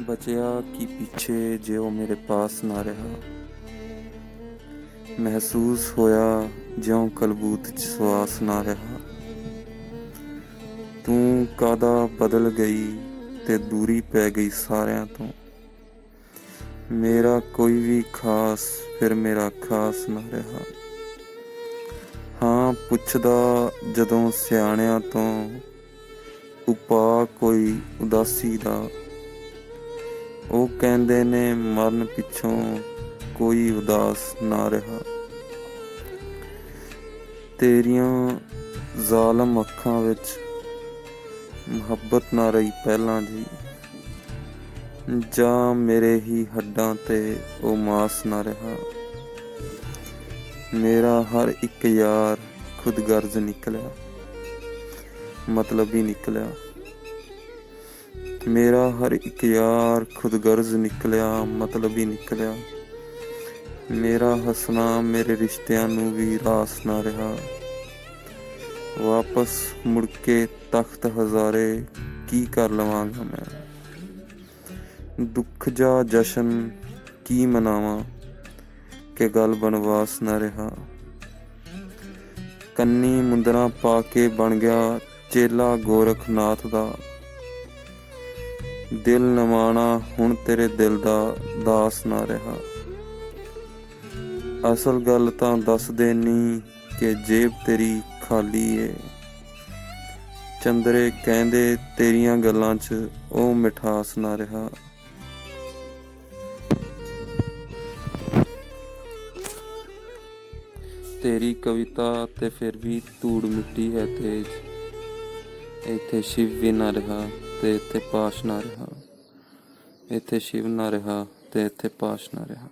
ਬਚਿਆ ਕੀ ਪਿੱਛੇ ਜਿਉ ਮੇਰੇ ਪਾਸ ਨਾ ਰਿਹਾ। ਮਹਿਸੂਸ ਹੋਇਆ ਜਿਉਂ ਕਲਬੂਤ ਚ ਸਵਾਸ ਨਾ ਰਿਹਾ। ਤੂੰ ਕਾਦਾ ਬਦਲ ਗਈ ਤੇ ਦੂਰੀ ਪੈ ਗਈ ਸਾਰਿਆਂ ਤੋਂ। ਮੇਰਾ ਕੋਈ ਵੀ ਖਾਸ, ਫਿਰ ਮੇਰਾ ਖਾਸ ਨਾ ਰਿਹਾ। ਹਾਂ, ਪੁੱਛਦਾ ਜਦੋਂ ਸਿਆਣਿਆਂ ਤੋਂ ਉਪਾ ਕੋਈ ਉਦਾਸੀ ਦਾ। ਉਹ ਕਹਿੰਦੇ ਨੇ, ਮਰਨ ਪਿੱਛੋਂ ਕੋਈ ਉਦਾਸ ਨਾ ਰਿਹਾ। ਤੇਰੀਆਂ ਜ਼ਾਲਮ ਅੱਖਾਂ ਵਿੱਚ ਮੁਹੱਬਤ ਨਾ ਰਹੀ ਪਹਿਲਾਂ ਜੀ। ਜਾਂ ਮੇਰੇ ਹੀ ਹੱਡਾਂ ਤੇ ਉਹ ਮਾਸ ਨਾ ਰਿਹਾ। ਮੇਰਾ ਹਰ ਇੱਕ ਯਾਰ ਖੁਦਗਰਜ਼ ਨਿਕਲਿਆ, ਮਤਲਬ ਹੀ ਨਿਕਲਿਆ। ਮੇਰਾ ਹਰ ਇੱਕ ਯਾਰ ਖੁਦਗਰਜ਼ ਨਿਕਲਿਆ, ਮਤਲਬ ਹੀ ਨਿਕਲਿਆ। ਮੇਰਾ ਹੱਸਣਾ ਮੇਰੇ ਰਿਸ਼ਤਿਆਂ ਨੂੰ ਵੀ ਰਾਸ ਨਾ ਰਿਹਾ। ਵਾਪਸ ਮੁੜ ਕੇ ਤਖਤ ਹਜ਼ਾਰੇ ਕੀ ਕਰ ਲਵਾਂਗਾ ਮੈਂ? ਦੁੱਖ ਜਾ ਜਸ਼ਨ ਕੀ ਮਨਾਵਾਂ ਕਿ ਗੱਲ ਬਨਵਾਸ ਨਾ ਰਿਹਾ? ਕੰਨੀ ਮੁੰਦਰਾ ਪਾ ਕੇ ਬਣ ਗਿਆ ਚੇਲਾ ਗੋਰਖਨਾਥ ਦਾ। ਦਿਲ ਨਵਾਣਾ, ਹੁਣ ਤੇਰੇ ਦਿਲ ਦਾ ਦਾਸ ਨਾ ਰਿਹਾ। ਅਸਲ ਗੱਲ ਤਾਂ ਦੱਸ ਦੇਣੀ ਕਿ ਜੇਬ ਤੇਰੀ ਖਾਲੀ ਏ। ਚੰਦਰੇ ਕਹਿੰਦੇ ਤੇਰੀਆਂ ਗੱਲਾਂ 'ਚ ਉਹ ਮਿਠਾਸ ਨਾ ਰਿਹਾ। ਤੇਰੀ ਕਵਿਤਾ ਤੇ ਫਿਰ ਵੀ ਧੂੜ ਮਿੱਟੀ ਹੈ ਤੇਜ। ਇੱਥੇ ਸ਼ਿਵ ਵੀ ਨਾ ਰਿਹਾ ਤੇ ਇੱਥੇ ਪਾਸ਼ ਨਾ ਰਿਹਾ। ਇੱਥੇ ਸ਼ਿਵ ਨਾ ਰਿਹਾ ਤੇ ਇੱਥੇ ਪਾਸ਼ ਨਾ ਰਿਹਾ।